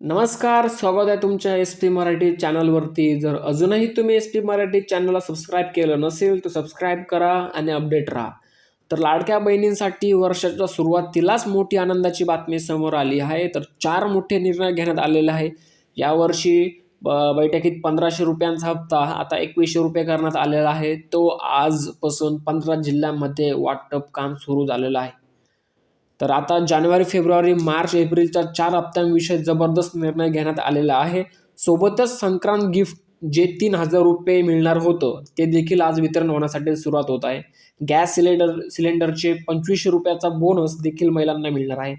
नमस्कार स्वागत आहे तुमच्या एस पी मराठी चॅनलवरती. जर अजूनही तुम्ही एस पी मराठी चॅनलला सबस्क्राईब केलं नसेल तर सबस्क्राईब करा आणि अपडेट राहा. तर लाडक्या बहिणींसाठी वर्षाच्या सुरुवातीलाच मोठी आनंदाची बातमी समोर आली आहे. तर चार मोठे निर्णय घेण्यात आलेले आहे. यावर्षी ब बैठकीत पंधराशे रुपयांचा हप्ता आता एकवीसशे रुपये करण्यात आलेला आहे. तो आजपासून पंधरा जिल्ह्यांमध्ये वाटप काम सुरू झालेलं आहे. तर आता जानेवारी फेब्रुवारी मार्च एप्रिलच्या चार हप्त्यांविषयी जबरदस्त निर्णय घेण्यात आलेला आहे. सोबतच संक्रांत गिफ्ट जे तीन हजार रुपये मिळणार होतं ते देखील आज वितरण होण्यासाठी सुरुवात होत आहे. गॅस सिलेंडर सिलेंडरचे पंचवीसशे रुपयाचा बोनस देखील महिलांना मिळणार आहे.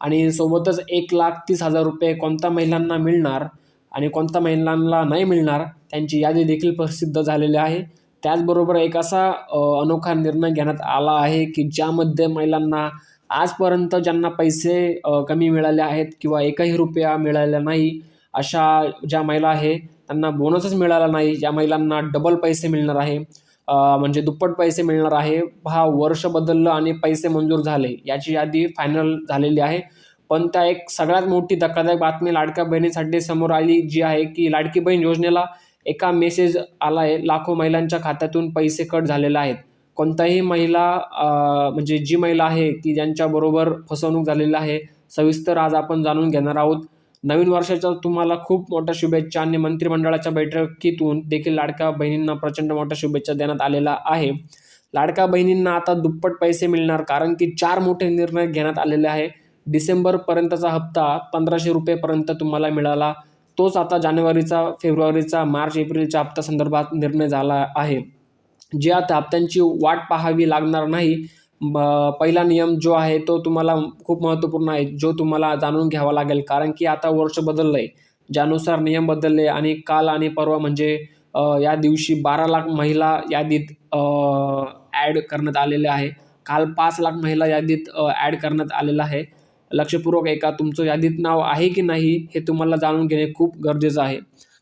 आणि सोबतच एक लाख तीस हजार रुपये कोणत्या महिलांना मिळणार आणि कोणत्या महिलांना नाही मिळणार त्यांची यादी देखील प्रसिद्ध झालेली आहे. त्याचबरोबर एक असा अनोखा निर्णय घेण्यात आला आहे की ज्यामध्ये महिलांना आजपर्यंत ज्यांना पैसे कमी मिळाले आहेत किंवा एकही रुपया मिळाला नाही अशा ज्या महिला आहे त्यांना बोनसच मिळाला नाही. ज्या महिलांना डबल पैसे मिळणार आहे म्हणजे दुप्पट पैसे मिळणार आहे हा वर्ष बदललं आणि पैसे मंजूर झाले याची यादी फायनल झालेली आहे. पण त्या एक सगळ्यात मोठी धक्कादायक बातमी लाडक्या बहिणीसाठी समोर आली जी आहे की लाडकी बहीण योजनेला एका मेसेज आला आहे लाखो महिलांच्या खात्यातून पैसे कट झालेले आहेत. कोणताही महिला म्हणजे जी महिला आहे की ज्यांच्याबरोबर फसवणूक झालेली आहे सविस्तर आज आपण जाणून घेणार आहोत. नवीन वर्षाच्या तुम्हाला खूप मोठ्या शुभेच्छा आणि मंत्रिमंडळाच्या बैठकीतून देखील लाडक्या बहिणींना प्रचंड मोठ्या शुभेच्छा देण्यात आलेला आहे. लाडक्या बहिणींना आता दुप्पट पैसे मिळणार कारण की चार मोठे निर्णय घेण्यात आलेले आहे. डिसेंबरपर्यंतचा हप्ता पंधराशे रुपयेपर्यंत तुम्हाला मिळाला. तोच आता जानेवारीचा फेब्रुवारीचा मार्च एप्रिलच्या हप्ता संदर्भात निर्णय झाला आहे. जे आता हप्त्यांची वाट पाहावी लागणार नाही ब- पहिला नियम जो आहे तो तुम्हाला खूप महत्त्वपूर्ण आहे जो तुम्हाला जाणून घ्यावा लागेल. कारण की आता वर्ष बदललं आहे ज्यानुसार नियम बदलले आणि काल आणि परवा म्हणजे या दिवशी बारा लाख महिला यादीत ॲड करण्यात आलेले आहे. काल पाच लाख महिला यादीत ॲड करण्यात आलेलं आहे. लक्षपूर्वक ऐका तुमचं यादीत नाव आहे की नाही हे तुम्हाला जाणून घेणे खूप गरजेचं आहे.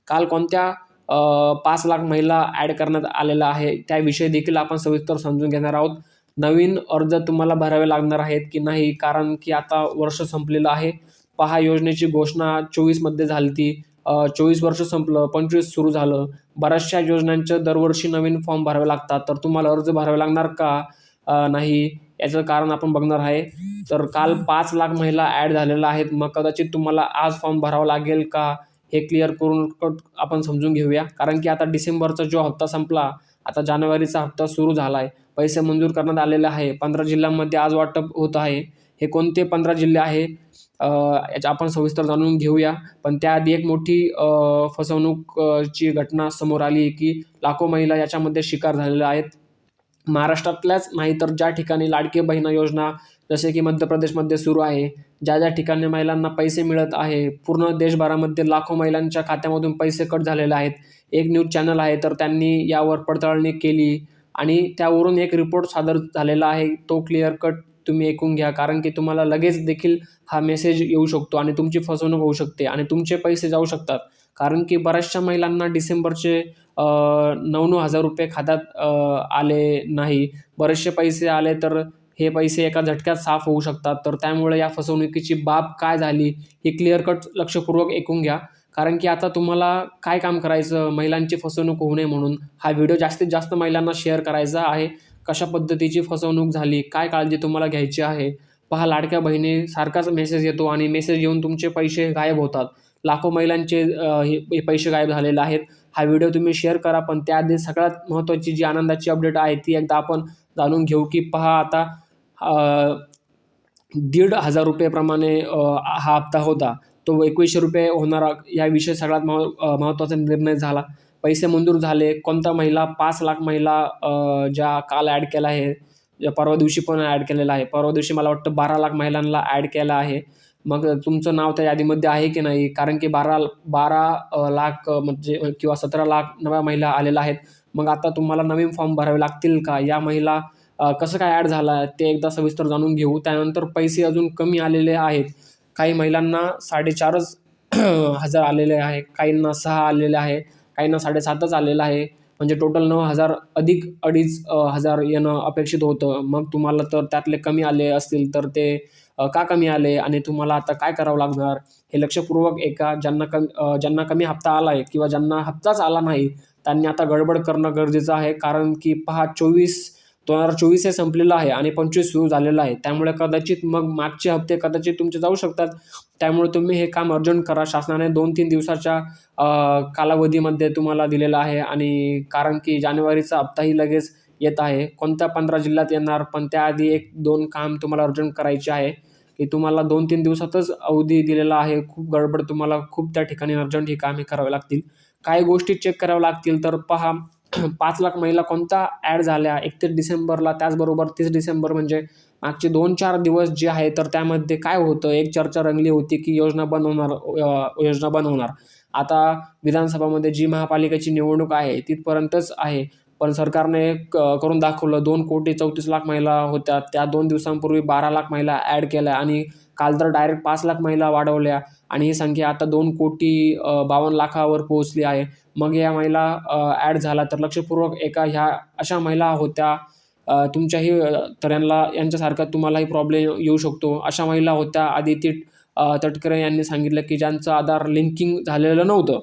काल कोणत्या पाच लाख महिला ॲड करण्यात आलेला आहे. त्याविषयी देखील आपण सविस्तर समजून घेणार आहोत. नवीन अर्ज तुम्हाला भरावे लागणार आहेत की नाही? कारण की आता वर्ष संपलेलं आहे. पहा योजनेची घोषणा चोवीसमध्ये झाली ती. चोवीस वर्ष संपलं पंचवीस सुरू झालं. बऱ्याचशा योजनांचं दरवर्षी नवीन फॉर्म भरावे लागतात. तर तुम्हाला अर्ज भरावे लागणार का? नाही. याचं कारण आपण बघणार आहे. तर काल पाच लाख महिला ॲड झालेल्या आहेत. मग कदाचित तुम्हाला आज फॉर्म भरावा लागेल का? हे क्लिअर करून कट आपण समजून घेऊया. कारण की आता डिसेंबरचा जो हप्ता संपला आता जानेवारीचा हप्ता सुरू झाला आहे पैसे मंजूर करण्यात आलेले आहे. पंधरा जिल्ह्यांमध्ये आज वाटप होत आहे. हे कोणते पंधरा जिल्हे आहे याचा याच्या आपण सविस्तर जाणून घेऊया. पण त्याआधी एक मोठी फसवणूकची फसवणूक ची घटना समोर आली की लाखो महिला याच्यामध्ये शिकार झालेल्या आहेत. महाराष्ट्रातल्याच नाही तर ज्या ठिकाणी लाडके बहिणा योजना जसे की मध्य प्रदेशमध्ये सुरू आहे. ज्या ज्या ठिकाणी महिलांना पैसे मिळत आहे पूर्ण देशभरामध्ये लाखो महिलांच्या खात्यामधून पैसे कट झालेले आहेत. एक न्यूज चॅनल आहे तर त्यांनी यावर पडताळणी केली आणि त्यावरून एक रिपोर्ट सादर झालेला आहे. तो क्लिअर कट तुम्ही ऐकून घ्या कारण की तुम्हाला लगेच देखील हा मेसेज येऊ शकतो आणि तुमची फसवणूक होऊ शकते आणि तुमचे पैसे जाऊ शकतात. कारण की बऱ्याचशा महिलांना डिसेंबरचे नऊ नऊ हजार रुपये खात्यात आले नाही. बरेचसे पैसे आले तर हे पैसे एका झटक्यात साफ होऊ शकतात. तर त्यामुळे या फसवणुकीची बाब काय झाली ही क्लिअर कट लक्षपूर्वक ऐकून घ्या. कारण की आता तुम्हाला काय काम करायचं? महिलांची फसवणूक होऊ नये म्हणून. हा व्हिडिओ जास्तीत जास्त महिलांना शेअर करायचा आहे. कशा पद्धतीची फसवणूक झाली? काय काळजी तुम्हाला घ्यायची आहे? पहा लाडक्या बहिणी सारखाच मेसेज येतो आणि मेसेज येऊन तुमचे पैसे गायब होतात. लाखो महिलांचे हे हे पैसे गायब झालेले आहेत. हा व्हिडिओ तुम्ही शेअर करा पण त्याआधी सगळ्यात महत्त्वाची जी आनंदाची अपडेट आहे ती एकदा आपण जाणून घेऊ की पहा आता दीड हजार रुपयेप्रमाणे हा हप्ता होता. तो एकवीसशे रुपये होणारा. याविषयी सगळ्यात मह महत्त्वाचा निर्णय झाला. पैसे मंजूर झाले. कोणता महिला पाच लाख महिला ज्या काल ॲड केला आहे ज्या परवा दिवशी पण ॲड केलेला आहे. परवा दिवशी मला वाटतं बारा लाख महिलांना ॲड केला आहे. मग तुमचं नाव त्या यादीमध्ये आहे की नाही? कारण की बारा बारा लाख म्हणजे किंवा सतरा लाख नव्या महिला आलेल्या आहेत. मग आता तुम्हाला नवीन फॉर्म भरावे लागतील का? या महिला कसं काय ॲड झाला ते एकदा सविस्तर जाणून घेऊ. त्यानंतर पैसे अजून कमी आलेले आहेत. काही महिलांना साडेचारच हजार आलेले आहे. काहींना सहा आलेले आहे. काहींना साडेसातच आलेलं आहे. म्हणजे टोटल नऊ हजार अधिक अडीच हजार येणं अपेक्षित होतं. मग तुम्हाला तर त्यातले कमी आले असतील तर ते का कमी आले आणि तुम्हाला आता काय करावं लागणार? हे लक्षपूर्वक एका ज्यांना कमी ज्यांना कमी हप्ता आला आहे किंवा ज्यांना हप्ताच आला नाही त्यांनी आता गडबड करणं गरजेचं आहे. कारण की पहा चोवीस दोन हजार चोवीस हे संपलेलं आहे आणि पंचवीस सुरू झालेलं आहे. त्यामुळे कदाचित मग मागचे हप्ते कदाचित तुमचे जाऊ शकतात. त्यामुळे तुम्ही हे काम अर्जंट करा. शासनाने दोन तीन दिवसाच्या कालावधीमध्ये तुम्हाला दिलेलं आहे आणि कारण की जानेवारीचा हप्ताही लगेच येत आहे. कोणत्या पंधरा जिल्ह्यात येणार पण त्याआधी एक दोन काम तुम्हाला अर्जंट करायचे आहे. की तुम्हाला दोन तीन दिवसातच अवधी दिलेला आहे. खूप गडबड तुम्हाला खूप त्या ठिकाणी अर्जंट ही कामे करावी लागतील. काही गोष्टी चेक कराव्या लागतील तर पहा. पाच लाख महिला कोणत्या ॲड झाल्या? एकतीस डिसेंबरला त्याचबरोबर तीस डिसेंबर म्हणजे मागचे दोन चार दिवस जे आहे तर त्यामध्ये काय होतं? एक चर्चा रंगली होती की योजना बंद होणार योजना बंद होणार आता विधानसभामध्ये जी महापालिकेची निवडणूक आहे तिथपर्यंतच आहे. पण सरकारने क करून दाखवलं दोन कोटी चौतीस लाख महिला होत्या. त्या दोन दिवसांपूर्वी बारा लाख महिला ॲड केल्या आणि काल तर डायरेक्ट पाच लाख महिला वाढवल्या आणि ही संख्या आता दोन कोटी बावन्न लाखावर पोहोचली आहे. मग या महिला ॲड झाला तर लक्षपूर्वक एका ह्या अशा महिला होत्या तुमच्याही अ, तर यांना यांच्यासारखा तुम्हालाही प्रॉब्लेम येऊ शकतो. अशा महिला होत्या आदिती तटकरे यांनी सांगितलं की ज्यांचं आधार लिंकिंग झालेलं नव्हतं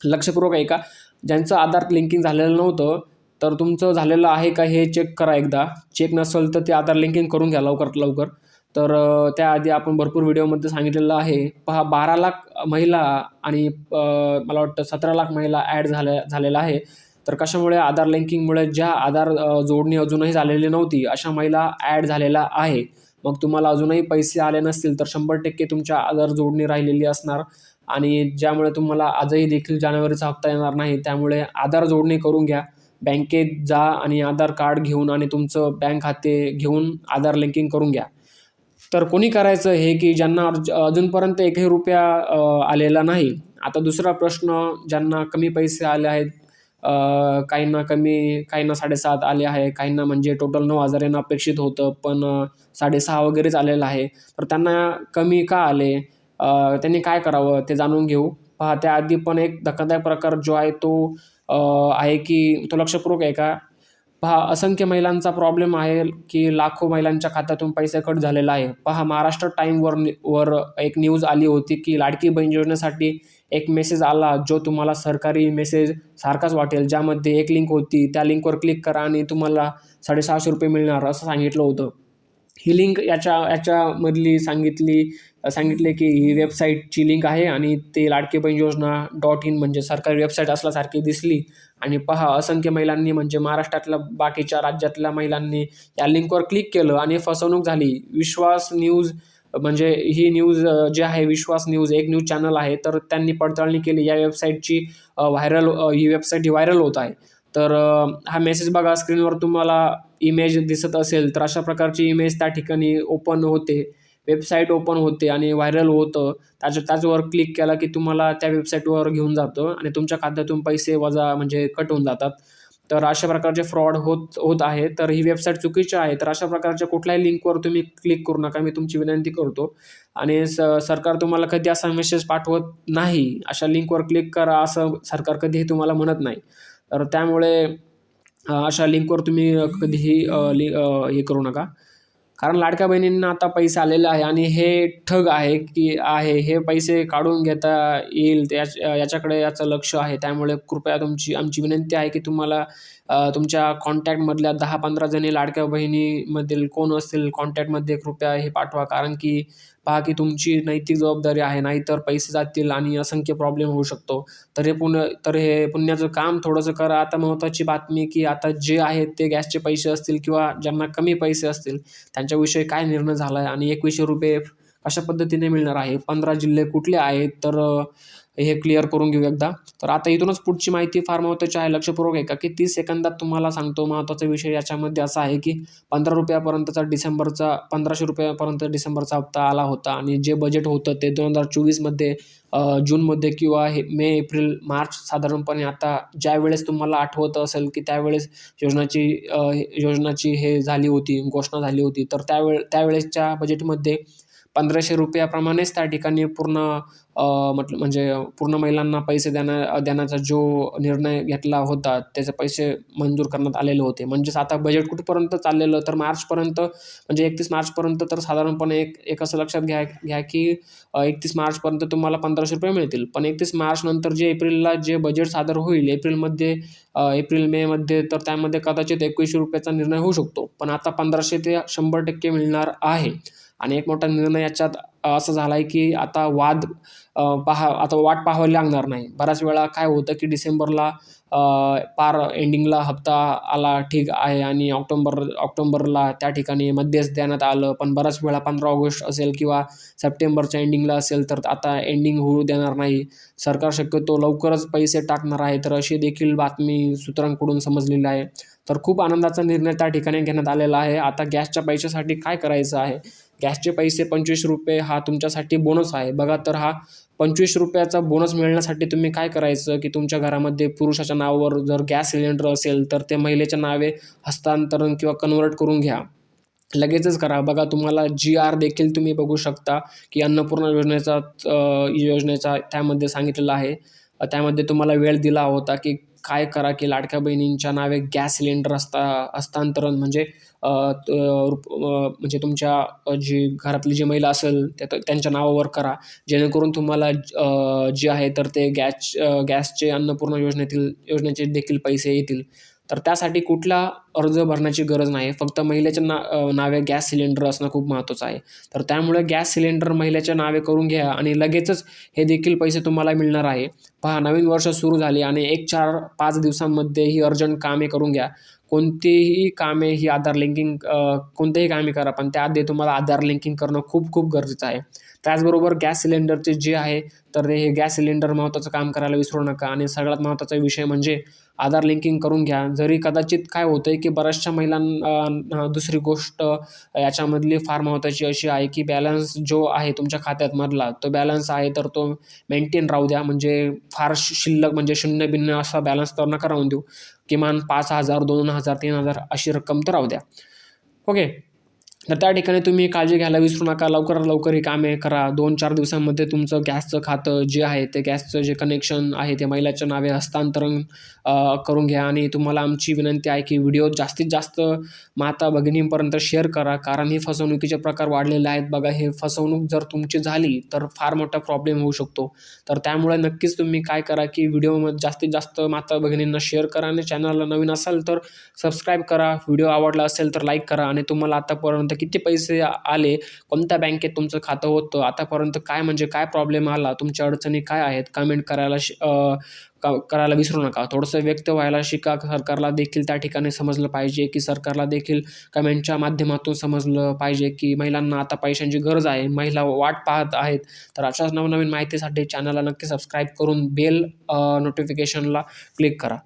लक्षपूर्वक ऐका ज्यांचं आधार लिंकिंग झालेलं नव्हतं तर तुमचं झालेलं आहे का हे चेक करा एकदा. चेक नसेल तर ते आधार लिंकिंग करून घ्या लवकरात लवकर. तर त्याआधी आपण भरपूर व्हिडिओमध्ये सांगितलेलं आहे. पहा बारा लाख महिला आणि मला वाटतं सतरा लाख महिला ॲड झाल्या झालेल्या आहे. तर कशामुळे? आधार लिंकिंगमुळे ज्या आधार जोडणी अजूनही झालेली नव्हती अशा महिला ॲड झालेल्या आहे. मग तुम्हाला अजूनही पैसे आले नसतील तर शंभर टक्के तुमच्या आधार जोडणी राहिलेली असणार. आणि ज्यामुळे तुम्हाला आजही देखील जानेवारीचा हप्ता येणार नाही त्यामुळे आधार जोडणी करून घ्या. बँकेत जा आणि आधार कार्ड घेऊन आणि तुमचं बँक खाते घेऊन आधार लिंकिंग करून घ्या. तर कोणी करायचं हे की ज्यांना अर्ज अजूनपर्यंत एकही रुपया आलेला नाही? आता दुसरा प्रश्न ज्यांना कमी पैसे आले आहेत काहींना कमी काहींना साडेसात आले आहे काहींना म्हणजे टोटल नऊ हजार यांना अपेक्षित होतं पण साडेसहा वगैरेच आलेलं आहे. तर त्यांना कमी का आले? त्यांनी काय करावं ते जाणून घेऊ. पहा त्याआधी पण एक धक्कादायक प्रकार जो आहे तो आहे की तो लक्षपूर्वक आहे का पहा असंख्य महिलांचा प्रॉब्लेम आहे की लाखो महिलांच्या खात्यातून पैसे कट झालेला आहे. पहा महाराष्ट्र टाईमवर वर एक न्यूज आली होती की लाडकी बहीण योजनेसाठी एक मेसेज आला जो तुम्हाला सरकारी मेसेज सारखाच वाटेल ज्यामध्ये एक लिंक होती. त्या लिंकवर क्लिक करा आणि तुम्हाला साडेसहाशे रुपये मिळणार असं सांगितलं होतं. ही लिंक याच्या याच्यामधली सांगितली सांगितले की ही वेबसाईटची लिंक आहे आणि ते लाडके बहीण योजना डॉट इन म्हणजे सरकारी वेबसाईट असल्यासारखी दिसली. आणि पहा असंख्य महिलांनी म्हणजे महाराष्ट्रातल्या बाकीच्या राज्यातल्या महिलांनी या लिंकवर क्लिक केलं आणि फसवणूक झाली. विश्वास न्यूज म्हणजे ही न्यूज जे जी आहे विश्वास न्यूज एक न्यूज चॅनल आहे तर त्यांनी पडताळणी केली. या वेबसाईटची व्हायरल ही वेबसाईट ही व्हायरल होत आहे. तर हा मेसेज बघा स्क्रीनवर तुम्हाला इमेज दिसत असेल तर अशा प्रकारची इमेज त्या ठिकाणी ओपन होते. वेबसाईट ओपन होते आणि व्हायरल होतं. त्याच्या त्याचवर क्लिक केला की तुम्हाला त्या वेबसाईटवर घेऊन जातं आणि तुमच्या खात्यातून पैसे वजा म्हणजे कट होऊन जातात. तर अशा प्रकारचे फ्रॉड होत होत आहे. तर ही वेबसाईट चुकीची आहे. तर अशा प्रकारच्या कुठल्याही लिंकवर तुम्ही क्लिक करू नका. मी तुमची विनंती करतो. आणि स सरकार तुम्हाला कधी असा मेसेज पाठवत नाही. अशा लिंकवर क्लिक करा असं सरकार कधीही तुम्हाला म्हणत नाही. तर त्यामुळे अशा लिंकवर तुम्ही कधीही लि हे करू नका. कारण लाडक्या बहिणींना आता पैसे आलेले आहे आणि हे ठग आहे की आहे हे पैसे काढून घेता येईल त्याच याच्याकडे याचं लक्ष आहे. त्यामुळे कृपया तुमची आमची विनंती आहे की तुम्हाला तुमच्या कॉन्टॅक्टमधल्या दहा पंधरा जणी लाडक्या बहिणीमधील कोण असतील? कॉन्टॅक्टमध्ये कृपया हे पाठवा. कारण की पहा की तुमची नैतिक जबाबदारी आहे. नाहीतर पैसे जातील आणि असंख्य प्रॉब्लेम होऊ शकतो. तर हे पुण्य तर हे पुण्याचं काम थोडंसं करा. आता महत्त्वाची बातमी की आता जे आहेत ते गॅसचे पैसे असतील किंवा ज्यांना कमी पैसे असतील त्यांच्याविषयी काय निर्णय झाला आहे आणि एकवीसशे रुपये अशा पद्धतीने मिळणार आहे? पंधरा जिल्हे कुठले आहेत? तर हे क्लिअर करून घेऊ एकदा. तर आता इथूनच पुढची माहिती फार महत्त्वाची आहे. लक्षपूर्वक आहे का की तीस सेकंदात तुम्हाला सांगतो महत्त्वाचा विषय याच्यामध्ये असा आहे की पंधरा रुपयापर्यंतचा डिसेंबरचा पंधराशे रुपयापर्यंत डिसेंबरचा हप्ता आला होता आणि जे बजेट होतं ते दोन हजार चोवीसमध्ये जूनमध्ये किंवा हे मे एप्रिल मार्च साधारणपणे आता ज्या वेळेस तुम्हाला आठवत असेल की त्यावेळेस योजनाची योजनाची हे झाली होती घोषणा झाली होती. तर त्यावेळे त्यावेळेसच्या बजेटमध्ये पंधराशे रुपयाप्रमाणेच त्या ठिकाणी पूर्ण म्हटलं म्हणजे पूर्ण महिलांना पैसे देण्या देण्याचा जो निर्णय घेतला होता त्याचे पैसे मंजूर करण्यात आलेले होते. म्हणजेच आता बजेट कुठपर्यंत चाललेलं? तर मार्चपर्यंत म्हणजे एकतीस मार्चपर्यंत तर साधारणपणे एक एक असं लक्षात घ्या घ्या की एकतीस मार्चपर्यंत तुम्हाला पंधराशे रुपये मिळतील. पण एकतीस मार्चनंतर जे एप्रिलला जे बजेट सादर होईल एप्रिलमध्ये एप्रिल मेमध्ये तर त्यामध्ये कदाचित एकवीसशे रुपयाचा निर्णय होऊ शकतो. पण आता पंधराशे ते शंभर टक्के मिळणार आहे. आणि एक मोठा निर्णय याच्यात असं झाला आहे की आता वाद पहा आता वाट पाहावी लागणार नाही. बऱ्याच वेळा काय होतं की डिसेंबरला पार एंडिंगला हप्ता आला ठीक आहे आणि ऑक्टोंबर ऑक्टोंबरला त्या ठिकाणी मध्येच देण्यात आलं पण बऱ्याच वेळा पंधरा ऑगस्ट असेल किंवा सप्टेंबरच्या एंडिंगला असेल तर आता एंडिंग होऊ देणार नाही. सरकार शक्यतो लवकरच पैसे टाकणार आहे तर अशी देखील बातमी सूत्रांकडून समजलेली आहे. तर खूप आनंदाचा निर्णय त्या ठिकाणी घेण्यात आलेला आहे. आता गॅसच्या पैशासाठी काय करायचं आहे? गॅसचे पैसे पंचवीस रुपये हा तुमच्यासाठी बोनस आहे. बघा तर हा पंचवीस रुपयाचा बोनस मिळण्यासाठी तुम्ही काय करायचं की तुमच्या घरामध्ये पुरुषाच्या नावावर जर गॅस सिलेंडर असेल तर ते महिलेच्या नावे हस्तांतरण किंवा कन्वर्ट करून घ्या. लगेचच करा. बघा तुम्हाला जी आर देखील तुम्ही बघू शकता की अन्नपूर्णा योजनेचा योजनेचा त्यामध्ये सांगितलेला आहे. त्यामध्ये तुम्हाला वेळ दिला होता की काय करा की लाडक्या बहिणींच्या नावे गॅस सिलेंडर हस्ता हस्तांतरण म्हणजे म्हणजे तुमच्या जी घरातली जी महिला असेल त्या त्यांच्या नावावर करा. जेणेकरून तुम्हाला जे आहे तर ते गॅस गॅसचे अन्नपूर्णा योजनेतील योजनेचे देखील पैसे येतील. तर त्यासाठी कुठला अर्ज भरण्याची गरज नाही. फक्त महिलेच्या ना नावे गॅस सिलेंडर असणं खूप महत्त्वाचं आहे. तर त्यामुळे गॅस सिलेंडर महिलेच्या नावे करून घ्या आणि लगेचच हे देखील पैसे तुम्हाला मिळणार आहे. पहा नवीन वर्ष सुरू झाले आणि एक चार पाच दिवसांमध्ये ही अर्जंट कामे करून घ्या. कोणतीही कामे ही आधार लिंकिंग कोणतेही कामे करा पण त्याआधी तुम्हाला आधार लिंकिंग करणं खूप खूप गरजेचं आहे. त्याचबरोबर गॅस सिलेंडरचे जे आहे तर हे गॅस सिलेंडर महत्त्वाचं काम करायला विसरू नका. आणि सगळ्यात महत्त्वाचा विषय म्हणजे आधार लिंकिंग करून घ्या. जरी कदाचित काय होतं आहे की बऱ्याचशा महिलांना दुसरी गोष्ट याच्यामधली फार महत्त्वाची अशी आहे की बॅलन्स जो आहे तुमच्या खात्यात मधला तो बॅलन्स आहे तर तो मेंटेन राहू द्या. म्हणजे फार शिल्लक म्हणजे शून्य भिन्न असा बॅलन्स तर नका राहून देऊ. किमान पाच हजार दोन हजार तीन हजार अशी रक्कम तर राहू द्या. ओके. तर त्या ठिकाणी तुम्ही काळजी घ्यायला विसरू नका. लवकरात लवकर ही कामे करा. दोन चार दिवसांमध्ये तुमचं गॅसचं खातं जे आहे ते गॅसचं जे कनेक्शन आहे ते महिलाच्या नावे हस्तांतरण करून घ्या आणि तुम्हाला आमची विनंती आहे की व्हिडिओ जास्तीत जास्त माता भगिनींपर्यंत शेअर करा. कारण हे फसवणुकीचे प्रकार वाढलेले आहेत. बघा हे फसवणूक जर तुमची झाली तर फार मोठा प्रॉब्लेम होऊ शकतो. तर त्यामुळे नक्कीच तुम्ही काय करा की व्हिडिओमध्ये जास्तीत जास्त माता भगिनींना शेअर करा. आणि चॅनलला नवीन असाल तर सबस्क्राईब करा. व्हिडिओ आवडला असेल तर लाईक करा. आणि तुम्हाला आतापर्यंत किती पैसे आले कोणत्या बँकेत तुमचं खातं होतं आतापर्यंत काय म्हणजे काय प्रॉब्लेम आला तुमच्या अडचणी काय आहेत कमेंट करायला करायला विसरू नका. थोडंसं व्यक्त व्हायला शिका सरकारला देखील त्या ठिकाणी समजलं पाहिजे की सरकारला देखील कमेंटच्या माध्यमातून समजलं पाहिजे की महिलांना आता पैशांची गरज आहे. महिला वाट पाहत आहेत. तर अशाच नवनवीन माहितीसाठी चॅनलला नक्की सबस्क्राईब करून बेल नोटिफिकेशनला क्लिक करा.